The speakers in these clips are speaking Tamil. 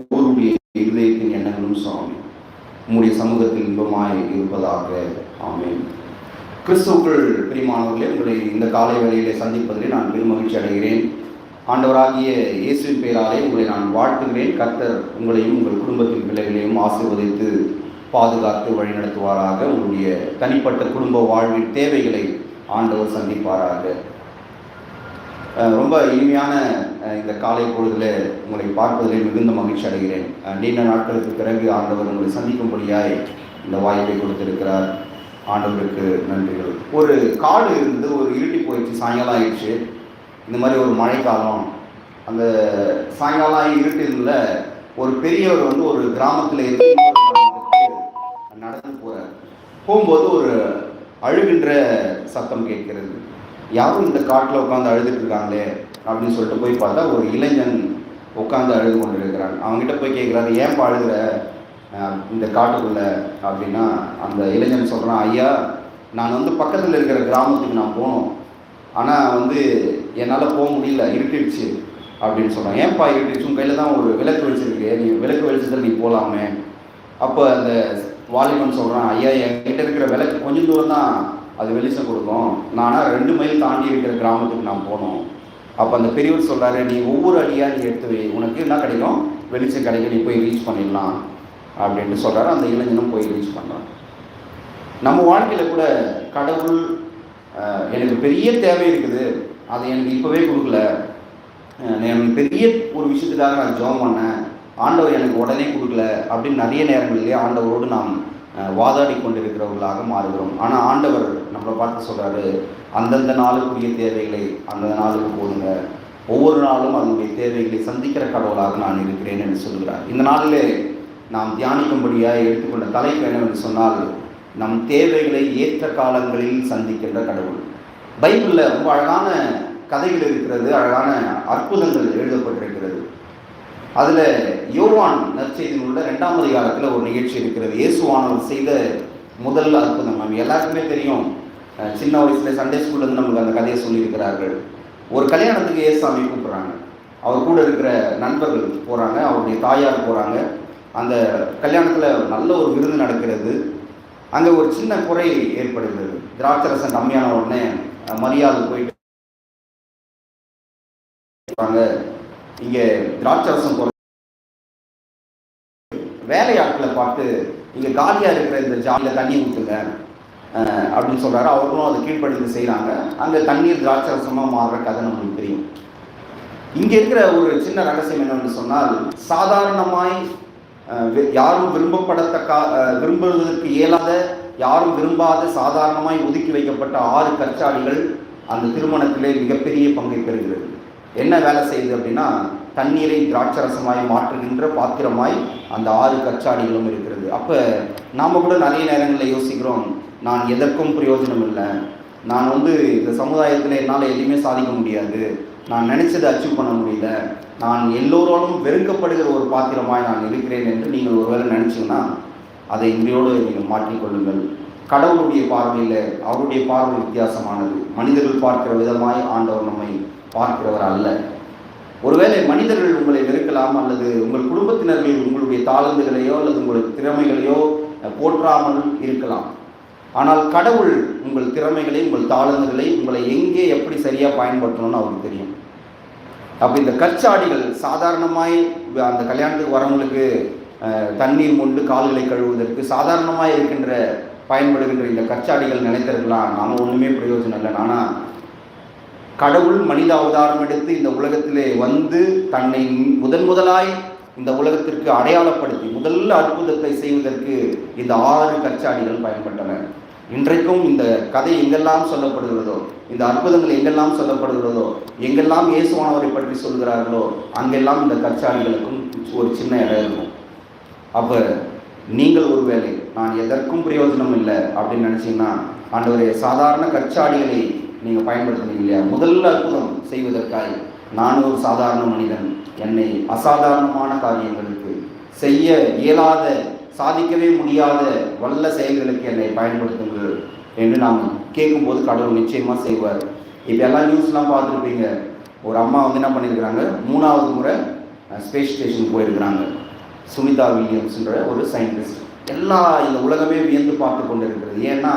ஒவ்வொருடைய இருதயத்தின் எண்ணங்களும் சுவாமி. உங்களுடைய சமூகத்தில் இன்பமாய் இருப்பதாக. ஆமேன். கிறிஸ்துவுக்குள் பிரிமானவர்களே உங்களை இந்த காலை வேளையிலே சந்திப்பதிலே நான் பெருமகிழ்ச்சி அடைகிறேன். ஆண்டவராகிய இயேசுவின் பெயராலே உங்களை நான் வாழ்த்துகிறேன். கர்த்தர் உங்களையும் உங்கள் குடும்பத்தின் பிள்ளைகளையும் ஆசீர்வதித்து பாதுகாத்து வழிநடத்துவாராக. உங்களுடைய தனிப்பட்ட குடும்ப வாழ்வின் தேவைகளை ஆண்டவர் சந்திப்பாராக. ரொம்ப இனிமையான இந்த காலை பொழுதில் உங்களை பார்ப்பதிலே மிகுந்த மகிழ்ச்சி அடைகிறேன். நீண்ட நாட்களுக்கு பிறகு ஆண்டவர் உங்களை சந்திக்கும்படியாய் இந்த வாய்ப்பை கொடுத்திருக்கிறார். ஆண்டவருக்கு நன்றிகள். ஒரு காடு இருந்து ஒரு இருட்டி போயிடுச்சு சாயங்காலம் ஆயிடுச்சு. இந்த மாதிரி ஒரு மழைக்காலம். அந்த சாயங்காலம் ஆகி இருட்டில் ஒரு பெரியவர் வந்து ஒரு கிராமத்தில் இருந்து நடந்து போகிறார் போகும்போது ஒரு அழுகின்ற சத்தம் கேட்கிறது. யாரும் இந்த காட்டில் உட்காந்து அழுதுட்டு இருக்காங்களே அப்படின்னு சொல்லிட்டு போய் பார்த்தா ஒரு இளைஞன் உட்காந்து அழுது கொண்டு இருக்கிறான் அவங்ககிட்ட போய் கேட்குறாரு ஏன் அழுகுற இந்த காட்டுக்குள்ளே? அப்படின்னா அந்த இளைஞன் சொல்கிறான் ஐயா நான் வந்து பக்கத்தில் இருக்கிற கிராமத்துக்கு நான் போகணும் ஆனால் வந்து என்னால் போக முடியல இருட்டிடுச்சு அப்படின்னு சொல்கிறான் ஏன்ப்பா இருட்டிடுச்சு? உன் கையில் தான் ஒரு விளக்கு வெளிச்சிருக்கு நீ விளக்கு வெளிச்சத்தில் நீ போகலாமே அப்போ அந்த வாலிபன் சொல்கிறான் ஐயா என்கிட்ட இருக்கிற விளக்கு கொஞ்சம் தூரம் தான் அது வெளிச்சம் கொடுக்கும். நானா ரெண்டு மைல் தாண்டி இருக்கிற கிராமத்துக்கு நான் போனோம். அப்போ அந்த பெரியவர் சொல்கிறாரு நீ ஒவ்வொரு அடியாக நீ எடுத்து வை. உனக்கு என்ன கிடைக்கும்? வெளிச்சம் கிடைக்கும். நீ போய் ரீச் பண்ணிடலாம். அப்படின்ட்டு சொல்கிறாரு அந்த இளைஞனும் போய் ரீச் பண்ணுறான் நம்ம வாழ்க்கையில் கூட கடவுள் எனக்கு பெரிய தேவை இருக்குது. அது எனக்கு இப்போவே கொடுக்கல. எனக்கு பெரிய ஒரு விஷயத்துக்காக நான் ஜெபம் பண்ணேன். ஆண்டவர் எனக்கு உடனே கொடுக்கல. அப்படின்னு நிறைய நேரங்களிலே ஆண்டவரோடு நாம் வாதாடி கொண்டிருக்கிறவர்களாக மாறுகிறோம். ஆனால் ஆண்டவர் நம்மளை பார்த்து சொல்கிறாரு அந்தந்த நாளுக்குரிய தேவைகளை அந்தந்த நாளுக்கு போடுங்க. ஒவ்வொரு நாளும் அதனுடைய தேவைகளை சந்திக்கிற கடவுளாக நான் இருக்கிறேன் என்று சொல்கிறார் இந்த நாளிலே நாம் தியானிக்கும்படியாக எடுத்துக்கொண்ட தலைப்பு என்னவென்று சொன்னால் நம் தேவைகளை ஏற்ற காலங்களில் சந்திக்கின்ற கடவுள். பைபிளில் ரொம்ப அழகான கதைகள் இருக்கிறது அழகான அற்புதங்கள் எழுதப்பட்டிருக்கிறது. அதில் யோவான் நற்செய்தியில் உள்ள ரெண்டாம் அதிகாரத்தில் ஒரு நிகழ்ச்சி இருக்கிறது. இயேசுவானவர் செய்த முதல் அற்புதம். நம்ம எல்லாருக்குமே தெரியும் சின்ன வயசுல சண்டே ஸ்கூல்லேருந்து நமக்கு அந்த கதையை சொல்லியிருக்கிறார்கள். ஒரு கல்யாணத்துக்கு ஏசாமி கூப்பிட்றாங்க. அவர் கூட இருக்கிற நண்பர்கள் போகிறாங்க அவருடைய தாயார் போகிறாங்க அந்த கல்யாணத்தில் நல்ல ஒரு விருந்து நடக்கிறது. அங்கே ஒரு சின்ன குறை ஏற்படுகிறது. திராட்சரசன் கம்மியான உடனே மரியாதை போயிட்டு இங்கே திராட்சரசம் குறை வேலையாட்களை பார்த்து இங்கே காலியாக இருக்கிற இந்த ஜாலியில் தண்ணி ஊற்றுங்க அப்படின்னு சொல்கிறாரு அவர்களும் அதை கீழ்ப்படுத்தி செய்கிறாங்க அங்கே தண்ணீர் திராட்சரசமாக மாறுற கதை நம்மளுக்கு தெரியும். இங்கே இருக்கிற ஒரு சின்ன ரகசியம் என்னவென்று சொன்னால் சாதாரணமாய் வி- யாரும் விரும்பப்படத்தக்கா விரும்புவதற்கு இயலாத யாரும் விரும்பாத சாதாரணமாய் ஒதுக்கி வைக்கப்பட்ட ஆறு கற்சாடிகள் அந்த திருமணத்திலே மிகப்பெரிய பங்கை பெறுகிறது. என்ன வேலை செய்யுது அப்படின்னா தண்ணீரை திராட்சரசமாய் மாற்றுகின்ற பாத்திரமாய் அந்த ஆறு கற்சாடிகளும் இருக்கிறது. அப்போ நாம் கூட நிறைய நேரங்களில் யோசிக்கிறோம் நான் எதற்கும் பிரயோஜனம் இல்லை நான் வந்து இந்த சமுதாயத்தில் என்னால் எதையுமே சாதிக்க முடியாது. நான் நினைச்சதை அச்சீவ் பண்ண முடியல. நான் எல்லோரோடும் வெறுக்கப்படுகிற ஒரு பாத்திரமாய் நான் இருக்கிறேன் என்று நீங்கள் ஒருவேளை நினச்சிங்கன்னா அதை இன்றையோடு நீங்கள் மாற்றிக்கொள்ளுங்கள் கடவுளுடைய பார்வையில் அவருடைய பார்வை வித்தியாசமானது. மனிதர்கள் பார்க்கிற விதமாய் ஆண்டவர் நம்மை பார்க்கிறவர் அல்ல. ஒருவேளை மனிதர்கள் உங்களை வெறுக்கலாம் அல்லது உங்கள் குடும்பத்தினர்கள் உங்களுடைய தாளந்துகளையோ அல்லது உங்களுடைய திறமைகளையோ போற்றாமல் இருக்கலாம். ஆனால் கடவுள் உங்கள் திறமைகளை உங்கள் தாளந்துகளை உங்களை எங்கே எப்படி சரியாக பயன்படுத்தணும்னு அவருக்கு தெரியும். அப்போ இந்த கற்சாடிகள் சாதாரணமாய் அந்த கல்யாணத்துக்கு வரவங்களுக்கு தண்ணீர் மொண்டு கால்களை கழுவுவதற்கு சாதாரணமாக இருக்கின்ற பயன்படுகின்ற இந்த கற்சாடிகள் நினைத்திருக்கலாம் நாம் ஒன்றுமே பிரயோஜனம் இல்லை. ஆனால் கடவுள் மனித அவதாரம் எடுத்து இந்த உலகத்திலே வந்து தன்னை முதன் முதலாய் இந்த உலகத்திற்கு அடையாளப்படுத்தி முதல் அற்புதத்தை செய்வதற்கு இந்த ஆறு கச்சாடிகள் பயன்பட்டன. இன்றைக்கும் இந்த கதை எங்கெல்லாம் சொல்லப்படுகிறதோ இந்த அற்புதங்கள் எங்கெல்லாம் சொல்லப்படுகிறதோ எங்கெல்லாம் இயேசுவானவரை பற்றி சொல்கிறார்களோ அங்கெல்லாம் இந்த கச்சாடிகளுக்கும் ஒரு சின்ன இடம் இருக்கும். அப்போ நீங்கள் ஒருவேளை நான் எதற்கும் பிரயோஜனம் இல்லை அப்படின்னு நினச்சிங்கன்னா ஆண்டவரே சாதாரண கற்சாடிகளை நீங்கள் பயன்படுத்துனீங்க இல்லையா? முதல் அற்புதம் செய்வதற்காக நான் ஒரு சாதாரண மனிதன் என்னை அசாதாரணமான காரியங்களுக்கு செய்ய இயலாத சாதிக்கவே முடியாத வல்ல செயல்களுக்கு என்னை பயன்படுத்துங்கள் என்று நாம் கேட்கும்போது கடவுள் நிச்சயமாக செய்வார். இப்போ எல்லாம் நியூஸ்லாம் பார்த்துருப்பீங்க. ஒரு அம்மா வந்து என்ன பண்ணியிருக்கிறாங்க? மூணாவது முறை ஸ்பேஸ் ஸ்டேஷன் போயிருக்கிறாங்க. சுனிதா வில்லியம்ஸ்ன்ற ஒரு சயின்டிஸ்ட் எல்லா இந்த உலகமே வியந்து பார்த்து கொண்டு இருக்கிறது ஏன்னா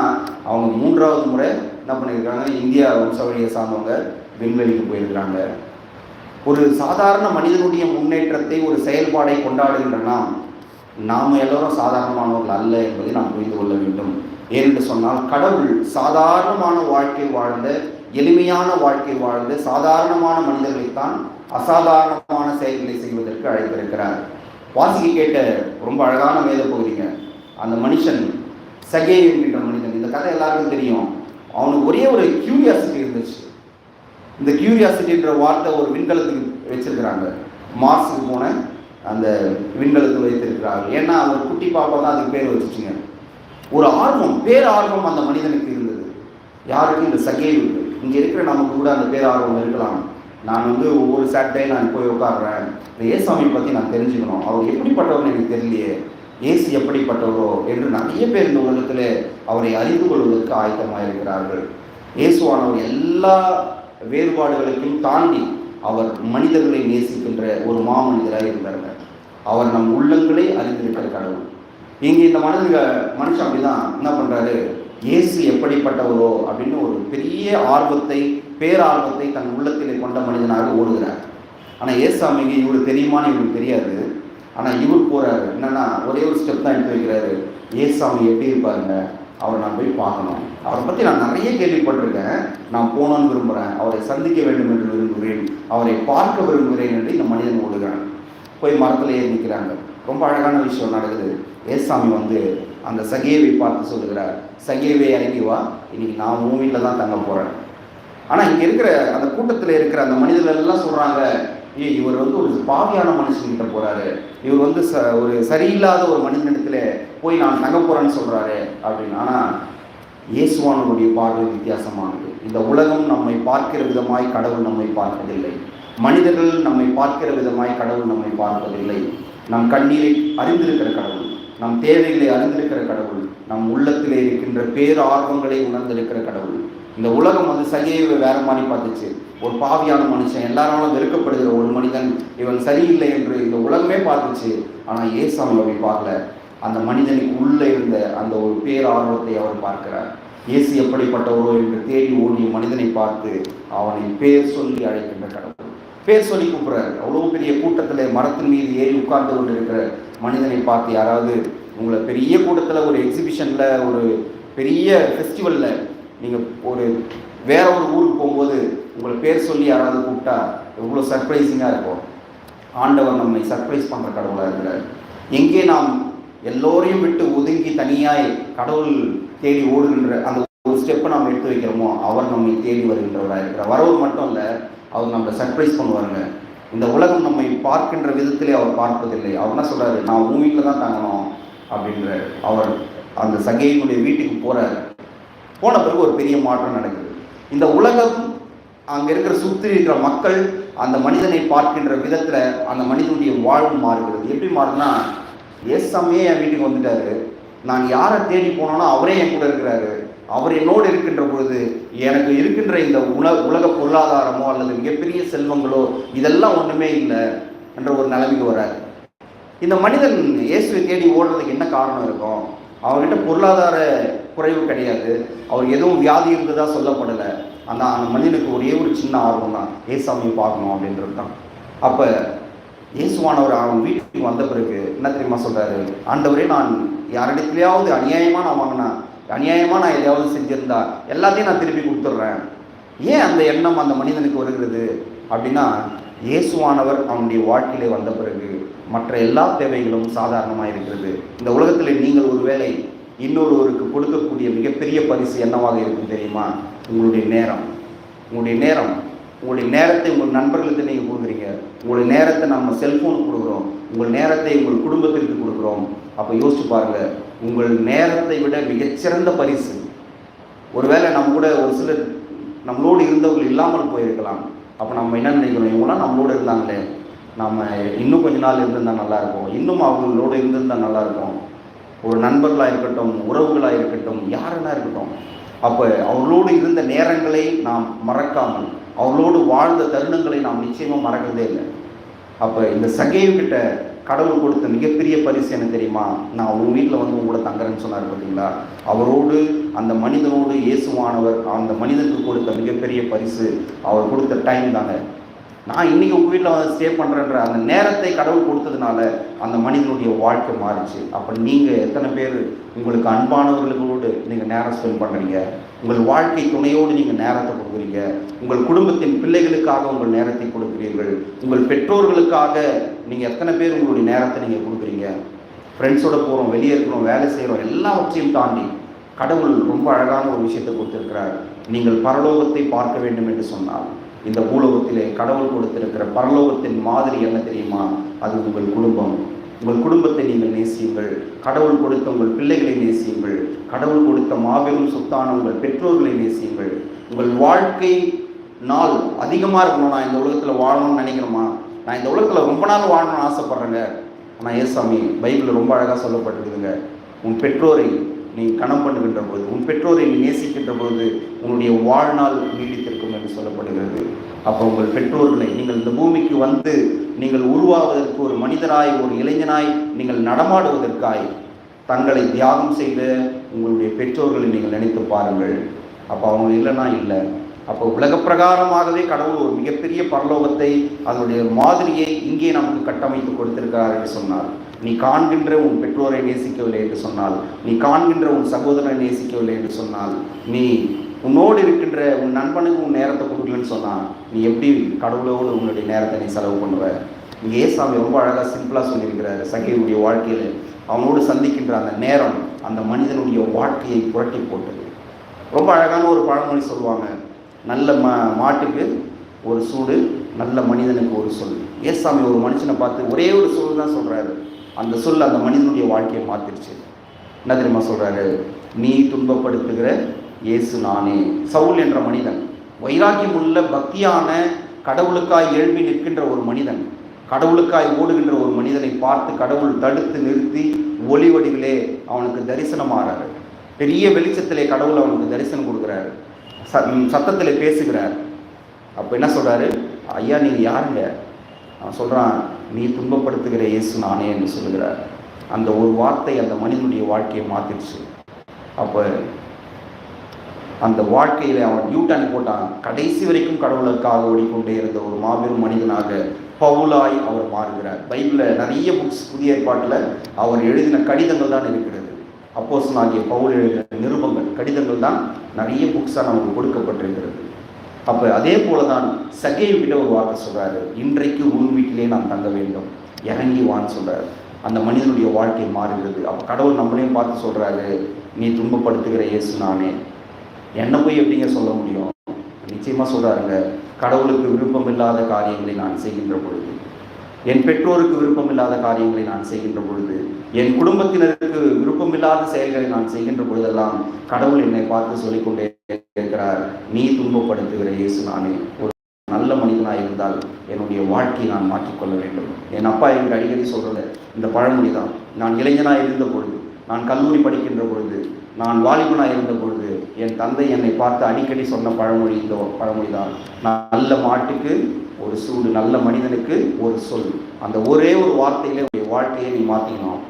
அவங்க மூன்றாவது முறை என்ன பண்ணியிருக்காங்க இந்தியா வம்சாவளியை சார்ந்தவங்க விண்வெளிக்கு போயிருக்கிறாங்க. ஒரு சாதாரண மனிதனுடைய முன்னேற்றத்தை ஒரு செயல்பாடை கொண்டாடுகின்ற நாம் நாம் எல்லோரும் சாதாரணமானவர்கள் அல்ல என்பதை நாம் புரிந்து கொள்ள வேண்டும். ஏனென்று சொன்னால் கடவுள் சாதாரணமான வாழ்க்கை வாழ்ந்த எளிமையான வாழ்க்கை வாழ்ந்த சாதாரணமான மனிதர்களைத்தான் அசாதாரணமான செயல்களை செய்வதற்கு அழைத்திருக்கிறார். வாசிக்க கேட்ட ரொம்ப அழகான வேத பகுதிங்க. அந்த மனுஷன் சகே என்கின்ற மனிதன். இந்த கதை எல்லாருக்கும் தெரியும். அவனுக்கு ஒரே ஒரு கியூரியாசிட்டி இருந்துச்சு. இந்த கியூரியாசிட்டின்ற வார்த்தை ஒரு விண்கலத்துக்கு வச்சிருக்கிறாங்க. மார்ஸுக்கு போன அந்த விண்கலத்தில் வைத்திருக்கிறார்கள். ஏன்னா அவர் குட்டி பாப்பா தான் அதுக்கு பேர் வச்சுச்சுங்க. ஒரு ஆர்வம் பேர் ஆர்வம் அந்த மனிதனுக்கு இருந்தது. யாருக்கும் இந்த சகைவுக்கு இங்கே இருக்கிற நமக்கு கூட அந்த பேர் ஆர்வம் இருக்கலாம். நான் வந்து ஒவ்வொரு சாட்டர்டே நான் போய் உட்காடுறேன் இந்த ஏசாமி பற்றி நான் தெரிஞ்சுக்கணும். அவர் எப்படிப்பட்டவர்னு எனக்கு தெரியலையே. ஏசு எப்படிப்பட்டவரோ என்று நிறைய பேர் இந்த உலகத்தில் அவரை அறிந்து கொள்வதற்கு ஆயத்தமாக இருக்கிறார்கள் இயேசுவானவர் எல்லா வேறுபாடுகளுக்கும் தாண்டி அவர் மனிதர்களை நேசிக்கின்ற ஒரு மாமனிதராக இருந்தாருங்க. அவர் நம் உள்ளங்களை அறிந்திருக்கிற கடவுள். இங்கே இந்த மனிதங்க மனுஷன் அப்படிதான் என்ன பண்ணுறாரு இயேசு எப்படிப்பட்டவரோ அப்படின்னு ஒரு பெரிய ஆர்வத்தை பேரார்வத்தை தன் உள்ளத்திலே கொண்ட மனிதனாக ஓடுகிறார். ஆனால் ஏசாமிக்கு இவருக்கு தெரியுமான்னு இவருக்கு தெரியாது. ஆனால் இவர் போகிறாரு என்னன்னா ஒரே ஒரு ஸ்டெப் தான் எடுத்து வைக்கிறாரு. ஏசாமி எப்படி இருப்பாருங்க? அவரை நான் போய் பார்க்கணும். அவரை பற்றி நான் நிறைய கேள்விப்பட்டிருக்கேன். நான் போகணும்னு விரும்புகிறேன் அவரை சந்திக்க வேண்டும் என்று விரும்புகிறேன். அவரை பார்க்க விரும்புகிறேன் என்று இந்த மனிதன் ஓடுகிறான். போய் மரத்தில் ஏறி நிற்கிறாங்க ரொம்ப அழகான விஷயம் நடக்குது. ஏசாமி வந்து அந்த சகேவை பார்த்து சொல்லுகிறார். சகேவை இறங்கி வா. இன்னைக்கு நான் உன் வீட்டில் தான் தங்க போகிறேன் ஆனால் இங்கே இருக்கிற அந்த கூட்டத்தில் இருக்கிற அந்த மனிதர்கள் எல்லாம் சொல்கிறாங்க ஏ இவர் வந்து ஒரு பாவியான மனுஷன்கிட்ட போகிறாரு இவர் வந்து ச ஒரு சரியில்லாத ஒரு மனிதனிடத்துல போய் நான் தங்க போகிறேன்னு சொல்கிறாரு அப்படின்னு. ஆனால் இயேசுவானவருடைய பார்வை வித்தியாசமானது. இந்த உலகம் நம்மை பார்க்கிற விதமாய் கடவுள் நம்மை பார்ப்பதில்லை மனிதர்கள் நம்மை பார்க்கிற விதமாய் கடவுள் நம்மை பார்ப்பதில்லை நம் கண்ணீரை அறிந்திருக்கிற கடவுள் நம் தேவைகளை அறிந்திருக்கிற கடவுள் நம் உள்ளத்திலே இருக்கின்ற பேர் ஆர்வங்களை உணர்ந்திருக்கிற கடவுள். இந்த உலகம் வந்து சகையை வேற மாதிரி பார்த்துச்சு. ஒரு பாவியான மனுஷன் எல்லாராலும் வெறுக்கப்படுகிற ஒரு மனிதன் இவன் சரியில்லை என்று இந்த உலகமே பார்த்துச்சு. ஆனால் ஏசாமி அப்படி பார்க்கல. அந்த மனிதனுக்கு உள்ளே இருந்த அந்த ஒரு பேரார்வத்தை அவர் பார்க்கிறார். இயேசு எப்படிப்பட்டவரோ என்று தேடி ஓடிய மனிதனை பார்த்து அவனை பேர் சொல்லி அழைக்கின்ற கடவுள். பேர் சொல்லி கூப்பிட்றாரு. அவ்வளோ பெரிய கூட்டத்தில் மரத்தின் மீது ஏறி உட்கார்ந்து கொண்டு இருக்கிற மனிதனை பார்த்து யாராவது உங்களை பெரிய கூட்டத்தில் ஒரு எக்ஸிபிஷனில் ஒரு பெரிய ஃபெஸ்டிவலில் நீங்கள் ஒரு வேற ஒரு ஊருக்கு போகும்போது உங்களை பேர் சொல்லி யாராவது கூப்பிட்டா எவ்வளோ சர்ப்ரைசிங்காக இருக்கும். ஆண்டவர் நம்மை சர்ப்ரைஸ் பண்ணுற கடவுளாக இருக்கிறார். எங்கே நாம் எல்லோரையும் விட்டு ஒதுங்கி தனியாய் கடவுள் தேடி ஓடுகின்ற அந்த ஒரு ஸ்டெப்பை நாம் எடுத்து வைக்கிறோமோ அவர் நம்மை தேடி வருகின்றவராக இருக்கிறார். வரவு மட்டும் இல்லை அவர் நம்மளை சர்ப்ரைஸ் பண்ணுவாருங்க. இந்த உலகம் நம்மை பார்க்கின்ற விதத்திலே அவர் பார்ப்பதில்லை. அவர் என்ன சொல்கிறாரு நான் உன் வீட்டில் தான் தங்கணும் அப்படின்ற அவர் அந்த சகையினுடைய வீட்டுக்கு போகிறார் போன பிறகு ஒரு பெரிய மாற்றம் நடக்குது. இந்த உலகம் அங்கே இருக்கிற சுற்றி இருக்கிற மக்கள் அந்த மனிதனை பார்க்கின்ற விதத்தில் அந்த மனிதனுடைய வாழ்வு மாறுகிறது. எப்படி மாறுதுன்னா ஏசாமியே என் வீட்டுக்கு வந்துட்டாரு. நான் யாரை தேடி போனோனோ அவரே என் கூட இருக்கிறாரு. அவர் என்னோடு இருக்கின்ற பொழுது எனக்கு இருக்கின்ற இந்த உல உலக பொருளாதாரமோ அல்லது மிகப்பெரிய செல்வங்களோ இதெல்லாம் ஒன்றுமே இல்லை என்ற ஒரு நிலைமைக்கு வரார். இந்த மனிதன் இயேசுவை தேடி ஓடுறதுக்கு என்ன காரணம் இருக்கும்? அவர்கிட்ட பொருளாதார குறைவு கிடையாது. அவர் எதுவும் வியாதி இருந்ததாக சொல்லப்படலை. அந்த அந்த மனிதனுக்கு ஒரே ஒரு சின்ன ஆர்வம் தான் ஏசாமியை பார்க்கணும் அப்படின்றது தான். அப்போ இயேசுவானவர் அவன் வீட்டுக்கு வந்த பிறகு என்ன தெரியுமா சொல்றாரு? ஆண்டவரே நான் யாரிடத்துலையாவது அநியாயமாக நான் வாங்கினேன் அநியாயமாக நான் எதையாவது செஞ்சிருந்தா எல்லாத்தையும் நான் திருப்பி கொடுத்துட்றேன். ஏன் அந்த எண்ணம் அந்த மனிதனுக்கு வருகிறது? அப்படின்னா இயேசுவானவர் அவனுடைய வாழ்க்கையிலே வந்த பிறகு மற்ற எல்லா தேவைகளும் சாதாரணமாக இருக்கிறது. இந்த உலகத்தில் நீங்கள் ஒருவேளை இன்னொருவருக்கு கொடுக்கக்கூடிய மிகப்பெரிய பரிசு என்னவாக இருக்கும் தெரியுமா? உங்களுடைய நேரம். உங்களுடைய நேரம். உங்களுடைய நேரத்தை உங்கள் நண்பர்களுக்கு நீங்கள் கொடுக்குறீங்க. உங்களுடைய நேரத்தை நம்ம செல்ஃபோனுக்கு கொடுக்குறோம். உங்கள் நேரத்தை உங்கள் குடும்பத்திற்கு கொடுக்குறோம். அப்போ யோசிச்சு பாருங்க உங்கள் நேரத்தை விட மிகச்சிறந்த பரிசு. ஒருவேளை நம்ம கூட ஒரு சிலர் நம்மளோடு இருந்தவர்கள் இல்லாமல் போயிருக்கலாம். அப்போ நம்ம என்ன நினைக்கணும் இவங்களாம் நம்மளோட இருந்தாங்களே. நம்ம இன்னும் கொஞ்ச நாள் இருந்திருந்தால் நல்லாயிருக்கும். இன்னும் அவங்களோட இருந்திருந்தால் நல்லாயிருக்கும். ஒரு நண்பர்களாக இருக்கட்டும் உறவுகளாக இருக்கட்டும் யாரெல்லாம் இருக்கட்டும். அப்போ அவர்களோடு இருந்த நேரங்களை நாம் மறக்காமல் அவர்களோடு வாழ்ந்த தருணங்களை நாம் நிச்சயமாக மறக்கிறதே இல்லை. அப்போ இந்த சகைவு கிட்ட கடவுள் கொடுத்த மிகப்பெரிய பரிசு என்ன தெரியுமா? நான் உன் வீட்டில் வந்து உங்க கூட தங்குறேன்னு சொன்னார் பார்த்தீங்களா? அவரோடு அந்த மனிதனோடு இயேசுவானவர் அந்த மனிதனுக்கு கொடுத்த மிகப்பெரிய பரிசு அவர் கொடுத்த டைம் தாங்க. நான் இன்னைக்கு உங்கள் வீட்டில் வந்து ஸ்டே பண்ணுறேன்ற அந்த நேரத்தை கடவுள் கொடுத்ததுனால அந்த மனிதனுடைய வாழ்க்கை மாறிச்சு. அப்போ நீங்கள் எத்தனை பேர் உங்களுக்கு அன்பானவர்களோடு நீங்கள் நேரம் ஸ்பெண்ட் பண்ணுறீங்க உங்கள் வாழ்க்கை துணையோடு நீங்கள் நேரத்தை கொடுக்குறீங்க? உங்கள் குடும்பத்தின் பிள்ளைகளுக்காக உங்கள் நேரத்தை கொடுக்கிறீர்கள். உங்கள் பெற்றோர்களுக்காக நீங்கள் எத்தனை பேர் உங்களுடைய நேரத்தை நீங்கள் கொடுக்குறீங்க? ஃப்ரெண்ட்ஸோட போகிறோம் வெளியே இருக்கிறோம் வேலை செய்கிறோம் எல்லாவற்றையும் தாண்டி கடவுள் ரொம்ப அழகான ஒரு விஷயத்தை கொடுத்திருக்கிறார். நீங்கள் பரலோகத்தை பார்க்க வேண்டும் என்று சொன்னால் இந்த பூலோகத்திலே கடவுள் கொடுத்திருக்கிற பரலோகத்தின் மாதிரி என்ன தெரியுமா? அது உங்கள் குடும்பம். உங்கள் குடும்பத்தை நீங்கள் நேசியுங்கள். கடவுள் கொடுத்த உங்கள் பிள்ளைகளை நேசியுங்கள். கடவுள் கொடுத்த மாபெரும் சொத்தான உங்கள் பெற்றோர்களை நேசியுங்கள். உங்கள் வாழ்க்கை நாள் அதிகமாக இருக்கணும். நான் இந்த உலகத்தில் வாழணும்னு நினைக்கிறோமா நான் இந்த உலகத்தில் ரொம்ப நாள் வாழணும்னு ஆசைப்பட்றேங்க. ஆனால் ஏசாமி பைபிளில் ரொம்ப அழகாக சொல்லப்பட்டிருக்குதுங்க. உன் பெற்றோரை நீ கணம் பண்ணுகின்ற போது உன் பெற்றோரை நீ நேசிக்கின்ற போது உன்னுடைய வாழ்நாள் நீடித்திருக்கும் என்று சொல்லப்படுகிறது. அப்போ உங்கள் பெற்றோர்களை நீங்கள் இந்த பூமிக்கு வந்து நீங்கள் உருவாவதற்கு ஒரு மனிதனாய் ஒரு இளைஞனாய் நீங்கள் நடமாடுவதற்காய் தங்களை தியாகம் செய்த உங்களுடைய பெற்றோர்களை நீங்கள் நினைத்து பாருங்கள். அப்போ அவங்க இல்லைன்னா இல்லை. அப்போ உலக பிரகாரமாகவே கடவுள் ஒரு மிகப்பெரிய பரலோகத்தை அதனுடைய மாதிரியை இங்கே நமக்கு கட்டமைத்து கொடுத்திருக்கிறார் என்று சொன்னார். நீ காண்கின்ற உன் பெற்றோரை நேசிக்கவில்லை என்று சொன்னால் நீ காண்கின்ற உன் சகோதரனை நேசிக்கவில்லை என்று சொன்னால் நீ உன்னோடு இருக்கின்ற உன் நண்பனுக்கு உன் நேரத்தை கொடுக்கலன்னு சொன்னால் நீ எப்படி கடவுளோடு உன்னுடைய நேரத்தை நீ செலவு பண்ணுவ? இங்கே ஏசாமி ரொம்ப அழகாக சிம்பிளாக சொல்லியிருக்கிறாரு. சகையுடைய வாழ்க்கையில் அவனோடு சந்திக்கின்ற அந்த நேரம் அந்த மனிதனுடைய வாழ்க்கையை புரட்டி போட்டது. ரொம்ப அழகான ஒரு பழமொழி சொல்லுவாங்க. நல்ல ம மாட்டுக்கு ஒரு சூடு நல்ல மனிதனுக்கு ஒரு சொல். ஏசாமி ஒரு மனுஷனை பார்த்து ஒரே ஒரு சொல் தான் சொல்கிறாரு அந்த சொல் அந்த மனிதனுடைய வாழ்க்கையை மாற்றிருச்சு என்ன தெரியுமா சொல்கிறாரு நீ துன்பப்படுத்துகிற இயேசு நானே. சவுல் என்ற மனிதன் வைராக்கியம் உள்ள பக்தியான கடவுளுக்காய் எழும்பி நிற்கின்ற ஒரு மனிதன் கடவுளுக்காய் ஓடுகின்ற ஒரு மனிதனை பார்த்து கடவுள் தடுத்து நிறுத்தி ஒளி வடிவிலே அவனுக்கு தரிசனமாறாரு. பெரிய வெளிச்சத்திலே கடவுள் அவனுக்கு தரிசனம் கொடுக்குறாரு. ச சத்தத்தில் பேசுகிறார். அப்போ என்ன சொல்கிறாரு ஐயா நீங்கள் யாருங்க? அவன் சொல்கிறான் நீ துன்பப்படுத்துகிற இயேசு நானே என்று சொல்கிறார் அந்த ஒரு வார்த்தை அந்த மனிதனுடைய வாழ்க்கையை மாற்றிடுச்சு அப்போ அந்த வாழ்க்கையில் அவன் யூட்டன் போட்டான். கடைசி வரைக்கும் கடவுளுக்காக ஓடிக்கொண்டே இருந்த ஒரு மாபெரும் மனிதனாக பவுலாய் அவர் மாறுகிறார். பைபிளில் நிறைய புக்ஸ் புதிய ஏற்பாட்டில் அவர் எழுதின கடிதங்கள் தான் இருக்கிறது. அப்போஸ் ஆகிய பவுல் எழுதின நிருபங்கள். கடிதங்கள் தான் நிறைய புக்ஸாக நமக்கு கொடுக்கப்பட்டிருக்கிறது. அப்போ அதே போல தான் சகையை விட ஒரு வார்த்தை சொல்கிறாரு இன்றைக்கு உன் வீட்டிலே நான் தங்க வேண்டும். இறங்கி வான்னு சொல்கிறார் அந்த மனிதனுடைய வாழ்க்கை மாறுகிறது. அப்போ கடவுள் நம்மளையும் பார்த்து சொல்கிறாரு நீ துன்பப்படுத்துகிற இயேசு நானே. என்ன போய் எப்படிங்க சொல்ல முடியும்? நிச்சயமாக சொல்கிறாருங்க கடவுளுக்கு விருப்பம் இல்லாத காரியங்களை நான் செய்கின்ற பொழுது என் பெற்றோருக்கு விருப்பமில்லாத காரியங்களை நான் செய்கின்ற பொழுது என் குடும்பத்தினருக்கு விருப்பமில்லாத செயல்களை நான் செய்கின்ற பொழுதெல்லாம் கடவுள் என்னை பார்த்து சொல்லிக்கொண்டே இருக்கிறார். நீ துன்பப்படுத்துகிற இயேசு நானே ஒரு நல்ல மனிதனாக இருந்தால் என்னுடைய வாழ்க்கையை நான் மாற்றிக்கொள்ள வேண்டும். என் அப்பா எனக்கு அடிக்கடி சொல்கிறது இந்த பழமொழி தான். நான் இளைஞனாக இருந்த பொழுது நான் கல்லூரி படிக்கின்ற பொழுது நான் வாலிபனாக இருந்த பொழுது என் தந்தை என்னை பார்த்து அடிக்கடி சொன்ன பழமொழி இந்த பழமொழி தான். நல்ல மாட்டுக்கு ஒரு சூடு நல்ல மனிதனுக்கு ஒரு சொல். அந்த ஒரே ஒரு வார்த்தையிலே உடைய வாழ்க்கையை நீ மாற்றினோம்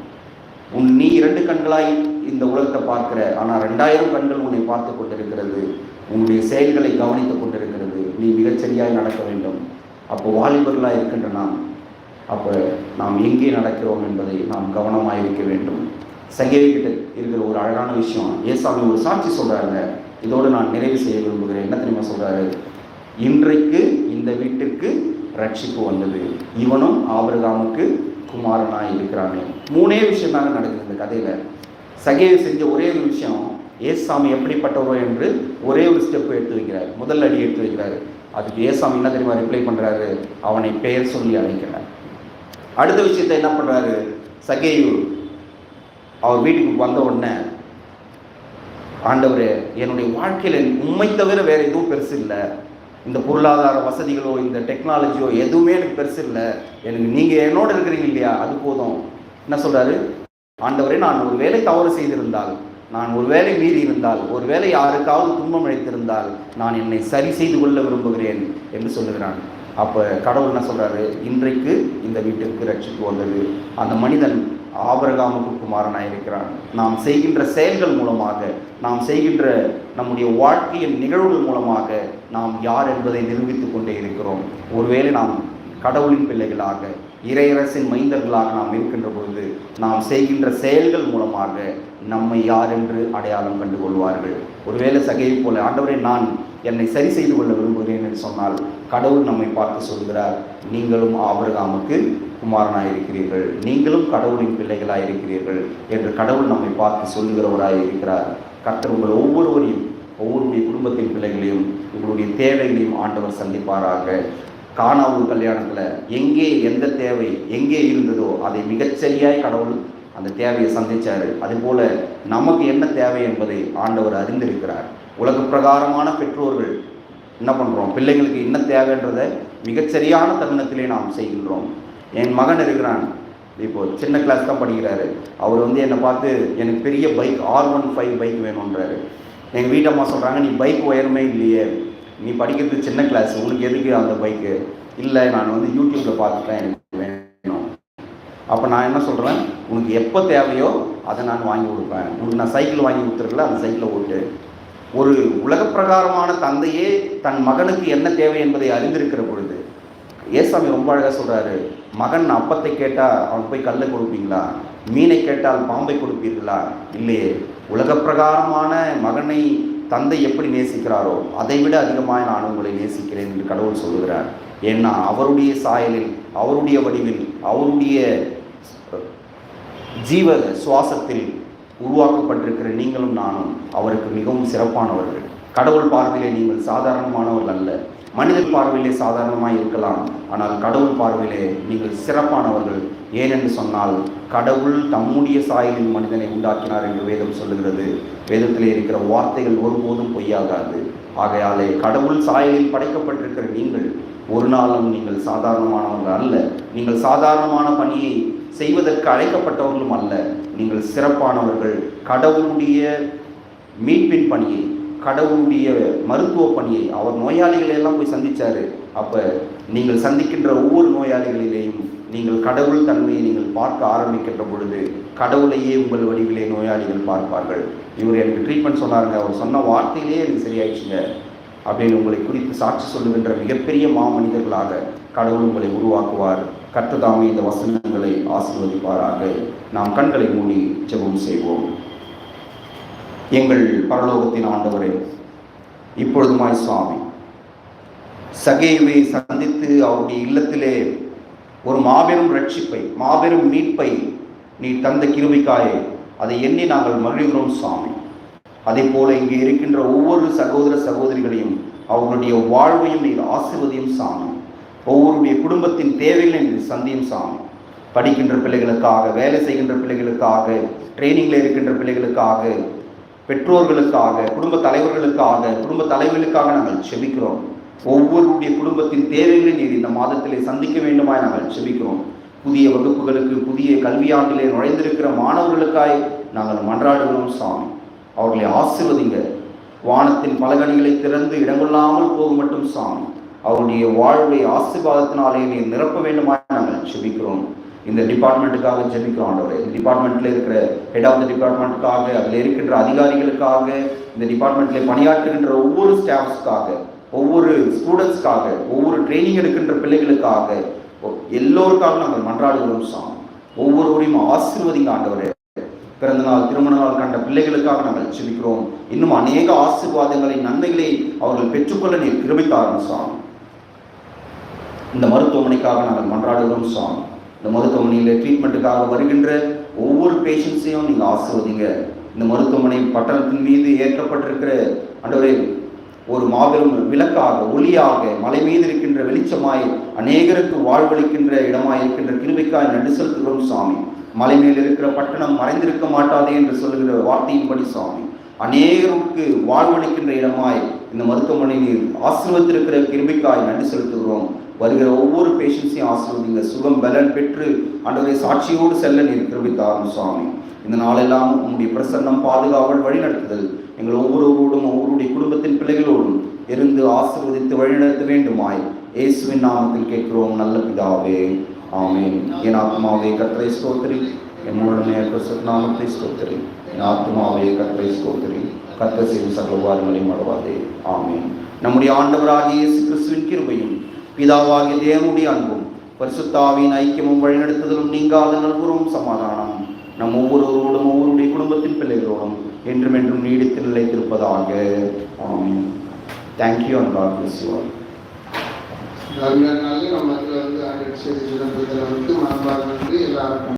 உன் நீ இரண்டு கண்களாய் இந்த உலகத்தை பார்க்கிற ஆனால் ரெண்டாயிரம் கண்கள் உன்னை பார்த்து கொண்டிருக்கிறது. உன்னுடைய செயல்களை கவனித்துக் கொண்டிருக்கிறது. நீ மிகச்சரியாய் நடக்க வேண்டும். அப்போ வாலிபர்களாக இருக்கின்ற நாம் அப்போ நாம் எங்கே நடக்கிறோம் என்பதை நாம் கவனமாக இருக்க வேண்டும். சங்கேவிக்கிட்ட இருக்கிற ஒரு அழகான விஷயம். ஏசாமி ஒரு சாட்சி சொல்கிறாங்க இதோடு நான் நிறைவு செய்ய விரும்புகிறேன். என்ன தெரியுமா சொல்கிறாரு இன்றைக்கு இந்த வீட்டிற்கு ரட்சிப்பு வந்தது. இவனும் ஆபிரகாமுக்கு குமாரனாய் இருக்கிறானே. மூணே விஷயம் தாங்க நடக்குது இந்த கதையில். சகேவி செஞ்ச ஒரே ஒரு விஷயம் ஏசாமி எப்படிப்பட்டவரோ என்று ஒரே ஒரு ஸ்டெப் எடுத்து வைக்கிறார். முதல் அடி எடுத்து வைக்கிறார். அதுக்கு ஏசாமி என்ன தெரியுமா ரிப்ளை பண்ணுறாரு அவனை பெயர் சொல்லி அழைக்கிறார். அடுத்த விஷயத்தை என்ன பண்ணுறாரு சகேயு அவர் வீட்டுக்கு வந்த உடனே ஆண்டவர் என்னுடைய வாழ்க்கையில் உண்மை தவிர வேறு எதுவும் பெருசு இல்லை. இந்த பொருளாதார வசதிகளோ இந்த டெக்னாலஜியோ எதுவுமே எனக்கு பெருசு இல்லை. எனக்கு நீங்கள் என்னோட இருக்கிறீங்க இல்லையா? அது போதும். என்ன சொல்கிறாரு ஆண்டவரே நான் ஒரு வேலை தவறு செய்திருந்தால் நான் ஒரு வேலை மீறி இருந்தால் ஒரு வேலை யாருக்காவது துன்பம் அழைத்திருந்தால் நான் என்னை சரி செய்து கொள்ள விரும்புகிறேன் என்று சொல்லுகிறான். அப்போ கடவுள் என்ன சொல்கிறாரு இன்றைக்கு இந்த வீட்டிற்கு ரட்சிப்பு வந்தது. அந்த மனிதன் ஆபரகாமுக்கு குமாரனாக இருக்கிறான். நாம் செய்கின்ற செயல்கள் மூலமாக நாம் செய்கின்ற நம்முடைய வாழ்க்கையின் நிகழ்வுகள் மூலமாக நாம் யார் என்பதை நிரூபித்துக் கொண்டே இருக்கிறோம். ஒருவேளை நாம் கடவுளின் பிள்ளைகளாக இறையரசின் மைந்தர்களாக நாம் இருக்கின்ற பொழுது நாம் செய்கின்ற செயல்கள் மூலமாக நம்மை யார் என்று அடையாளம் கண்டு கொள்வார்கள். ஒருவேளை சகையை போல ஆண்டவரே நான் என்னை சரி செய்து கொள்ள விரும்புகிறேன் என்று சொன்னால் கடவுள் நம்மை பார்த்து சொல்கிறார் நீங்களும் ஆபிரகாமுக்கு குமாரனாய் இருக்கிறீர்கள் நீங்களும் கடவுளின் பிள்ளைகளாக இருக்கிறீர்கள் என்று கடவுள் நம்மை பார்த்து சொல்லுகிறவராய் இருக்கிறார் கர்த்தர் உங்கள் ஒவ்வொருவரையும் ஒவ்வொருடைய குடும்பத்தின் பிள்ளைகளையும் உங்களுடைய தேவைகளையும் ஆண்டவர் சந்திப்பாராக. காணாவூர் கல்யாணத்தில் எங்கே எந்த தேவை எங்கே இருந்ததோ அதை மிகச்சரியாய் கடவுள் அந்த தேவையை சந்தித்தார் அதுபோல் நமக்கு என்ன தேவை என்பதை ஆண்டவர் அறிந்திருக்கிறார். உலக பிரகாரமான பெற்றோர்கள் என்ன பண்ணுறோம் பிள்ளைங்களுக்கு என்ன தேவைன்றதை மிகச்சரியான தருணத்திலே நாம் செய்கின்றோம். என் மகன் இருக்கிறான். இப்போ சின்ன கிளாஸ் தான் படிக்கிறாரு. அவர் வந்து என்னை பார்த்து எனக்கு பெரிய bike R one five bike வேணுன்றாரு எங்கள் வீட்டம்மா சொல்கிறாங்க நீ பைக் உயரமே இல்லையே. நீ படிக்கிறது சின்ன கிளாஸ் உனக்கு எதுக்கு அந்த பைக்கு இல்லை நான் வந்து யூடியூப்பில் பார்த்துட்டேன். எனக்கு வேணும். அப்போ நான் என்ன சொல்கிறேன் உனக்கு எப்போ தேவையோ அதை நான் வாங்கி கொடுப்பேன். உனக்கு நான் சைக்கிள் வாங்கி கொடுத்துருக்கல அந்த சைக்கிளை ஓட்டு. ஒரு உலகப்பிரகாரமான தந்தையே தன் மகனுக்கு என்ன தேவை என்பதை அறிந்திருக்கிற பொழுது ஏசாமி ரொம்ப அழகாக சொல்கிறாரு மகன் அப்பத்தை கேட்டால் அவன் போய் கல்லை கொடுப்பீங்களா? மீனை கேட்டால் பாம்பை கொடுப்பீர்களா? இல்லையே உலக பிரகாரமான மகனை தந்தை எப்படி நேசிக்கிறாரோ அதை விட அதிகமாக நான் உங்களை நேசிக்கிறேன் என்று கடவுள் சொல்லுகிறார். ஏன்னா அவருடைய சாயலில் அவருடைய வடிவில் அவருடைய ஜீவ சுவாசத்தில் உருவாக்கப்பட்டிருக்கிற நீங்களும் நானும் அவருக்கு மிகவும் சிறப்பானவர்கள். கடவுள் பார்வையிலே நீங்கள் சாதாரணமானவர்கள் அல்ல. மனித பார்வையிலே சாதாரணமாக இருக்கலாம் ஆனால் கடவுள் பார்வையிலே நீங்கள் சிறப்பானவர்கள். ஏனென்று சொன்னால் கடவுள் தம்முடைய சாயலில் மனிதனை உண்டாக்கினார் என்று வேதம் சொல்லுகிறது. வேதத்திலே இருக்கிற வார்த்தைகள் ஒருபோதும் பொய்யாகாது. ஆகையாலே கடவுள் சாயலில் படைக்கப்பட்டிருக்கிற நீங்கள் ஒரு நாளும் நீங்கள் சாதாரணமானவர்கள் அல்ல. நீங்கள் சாதாரணமான பணியை செய்வதற்கு அழைக்கப்பட்டவர்களும் அல்ல. நீங்கள் சிறப்பானவர்கள். கடவுளுடைய மீட்பின் பணியை கடவுளுடைய மருத்துவ பணியை அவர் நோயாளிகளை எல்லாம் போய் சந்திச்சாரு. அப்ப நீங்கள் சந்திக்கின்ற ஒவ்வொரு நோயாளிகளிலேயும் நீங்கள் கடவுள் தன்மையை நீங்கள் பார்க்க ஆரம்பிக்கின்ற பொழுது கடவுளையே உங்கள் வடிவிலே நோயாளிகள் பார்ப்பார்கள். இவர் எனக்கு ட்ரீட்மெண்ட் சொன்னாருங்க. அவர் சொன்ன வார்த்தையிலேயே எனக்கு சரியாயிடுச்சுங்க. அப்படின்னு உங்களை குறித்து சாட்சி சொல்லுகின்ற மிகப்பெரிய மாமனிதர்களாக கடவுள் உங்களை உருவாக்குவார். கர்த்ததாமே இந்த வசனங்களை ஆசீர்வதிப்பாராக. நாம் கண்களை மூடி ஜெபம் செய்வோம். எங்கள் பரலோகத்தின் ஆண்டவரே இப்பொழுதுமாய் சுவாமி. சகேவை சந்தித்து அவருடைய இல்லத்திலே ஒரு மாபெரும் ரட்சிப்பை மாபெரும் மீட்பை நீ தந்த கிருமிக்காயே அதை எண்ணி நாங்கள் மகிழ்கிறோம் சுவாமி. அதே போல இங்கே இருக்கின்ற ஒவ்வொரு சகோதர சகோதரிகளையும் அவர்களுடைய வாழ்வையும் நீர் ஆசிர்வதியும் சாமி ஒவ்வொருடைய குடும்பத்தின் தேவைகளை நீர் சந்தியும் சாமி படிக்கின்ற பிள்ளைகளுக்காக வேலை செய்கின்ற பிள்ளைகளுக்காக ட்ரைனிங்கில் இருக்கின்ற பிள்ளைகளுக்காக பெற்றோர்களுக்காக குடும்ப தலைவர்களுக்காக குடும்ப தலைவர்களுக்காக நாங்கள் செபிக்கிறோம். ஒவ்வொருடைய குடும்பத்தின் தேவைகளை நீர் இந்த மாதத்திலே சந்திக்க வேண்டுமாய் நாங்கள் செபிக்கிறோம். புதிய வகுப்புகளுக்கு புதிய கல்வியாண்டிலே நுழைந்திருக்கிற மாணவர்களுக்காய் நாங்கள் மன்றாடுகிறோம் சாமி. அவர்களை ஆசிர்வதிங்க. வானத்தின் பலகணிகளை திறந்து இடங்கொள்ளாமல் போக மட்டும் சாமி. அவருடைய வாழ்வை ஆசிர்வாதத்தினாலே நீர் நிரப்ப வேண்டுமாய் நாங்கள் செபிக்கிறோம். இந்த டிபார்ட்மெண்ட்டுக்காக ஜெபிக்கும் ஆண்டவரே. இந்த டிபார்ட்மெண்ட்டில் இருக்கிற ஹெட் ஆஃப் த டிபார்ட்மெண்ட்டுக்காக அதில் இருக்கின்ற அதிகாரிகளுக்காக இந்த டிபார்ட்மெண்ட்டில் பணியாற்றுகின்ற ஒவ்வொரு ஸ்டாஃப்ஸ்க்காக ஒவ்வொரு ஸ்டூடெண்ட்ஸ்க்காக ஒவ்வொரு ட்ரைனிங் எடுக்கின்ற பிள்ளைகளுக்காக எல்லோருக்காக நாங்கள் மன்றாடுகிறோம் சாமி. ஒவ்வொருவரையும் ஆசீர்வதிங்க ஆண்டவரே. பிறந்த நாள் திருமண நாள் கண்ட பிள்ளைகளுக்காக நாங்கள் செபிக்கிறோம் இன்னும் அநேக ஆசீர்வாதங்களை நன்மைகளை அவர்கள் பெற்றுக்கொள்ள நீர் கிருபித்தாரும் சாமி. இந்த மருத்துவமனைக்காக நாங்கள் மன்றாடுகிறோம் சாமி. இந்த மருத்துவமனையில் ட்ரீட்மெண்ட்டுக்காக வருகின்ற ஒவ்வொரு பேஷண்ட்ஸையும் நீங்கள் ஆசிர்வதிங்க. இந்த மருத்துவமனை பட்டணத்தின் மீது ஏற்றப்பட்டிருக்கிற ஆண்டவரே ஒரு மாபெரும் விளக்காக ஒளியாக மலை மீது இருக்கின்ற வெளிச்சமாய் அநேகருக்கு வாழ்வளிக்கின்ற இடமாய் இருக்கின்ற கிருமிக்காய் நன்றி செலுத்துகிறோம் சாமி மலை மேல் இருக்கிற பட்டணம் மறைந்திருக்க மாட்டாதே என்று சொல்லுகிற வார்த்தையின்படி சாமி அநேகருக்கு வாழ்வளிக்கின்ற இடமாய் இந்த மருத்துவமனையில் ஆசீர்வத்திருக்கிற கிருமிக்காய் நன்றி செலுத்துகிறோம் வருகிற ஒவ்வொரு பேஷண்ட்ஸையும் ஆசிர்வதிங்க சுகம் பலன் பெற்று ஆண்டவரை சாட்சியோடு செல்ல நீர் கிருபித்தாரும் சுவாமி. இந்த நாளெல்லாம் உங்களுடைய பிரசன்னம் பாதுகாவல் வழிநடத்துதல். எங்கள் ஒவ்வொருவரோடும் ஒவ்வொருடைய குடும்பத்தின் பிள்ளைகளோடும் இருந்து ஆசீர்வதித்து வழிநடத்த வேண்டுமாய் இயேசுவின் நாமத்தில் கேட்கிறோம். நல்ல பிதாவே ஆமேன். என் ஆத்மாவே கர்த்தரை ஸ்தோத்திரி. என் நாமத்தை ஸ்தோத்திரி. என் ஆத்மாவே கர்த்தரை ஸ்தோத்திரி. கத்த செய்யும் சகவாரங்களையும் உபகாரங்களையும் ஆமேன். நம்முடைய ஆண்டவராகிய இயேசு கிறிஸ்துவின் கிருபையும் பிதாவாகிய தேவனுடைய அன்பும் பரிசுத்தாவின் ஐக்கியமும் வழிநடத்துதலும் நீங்காத நல்புறவும் சமாதானம் நம் ஒவ்வொருவரோடும் ஒவ்வொருடைய குடும்பத்தின் பிள்ளைகளோடும் என்றும் என்றும் நீடித்து நிலைத்திருப்பதாக amen thank you and God bless you all நம்ம வந்து ஆண்டு செய்தி வந்து மனப்பார்வை எல்லாருக்கும்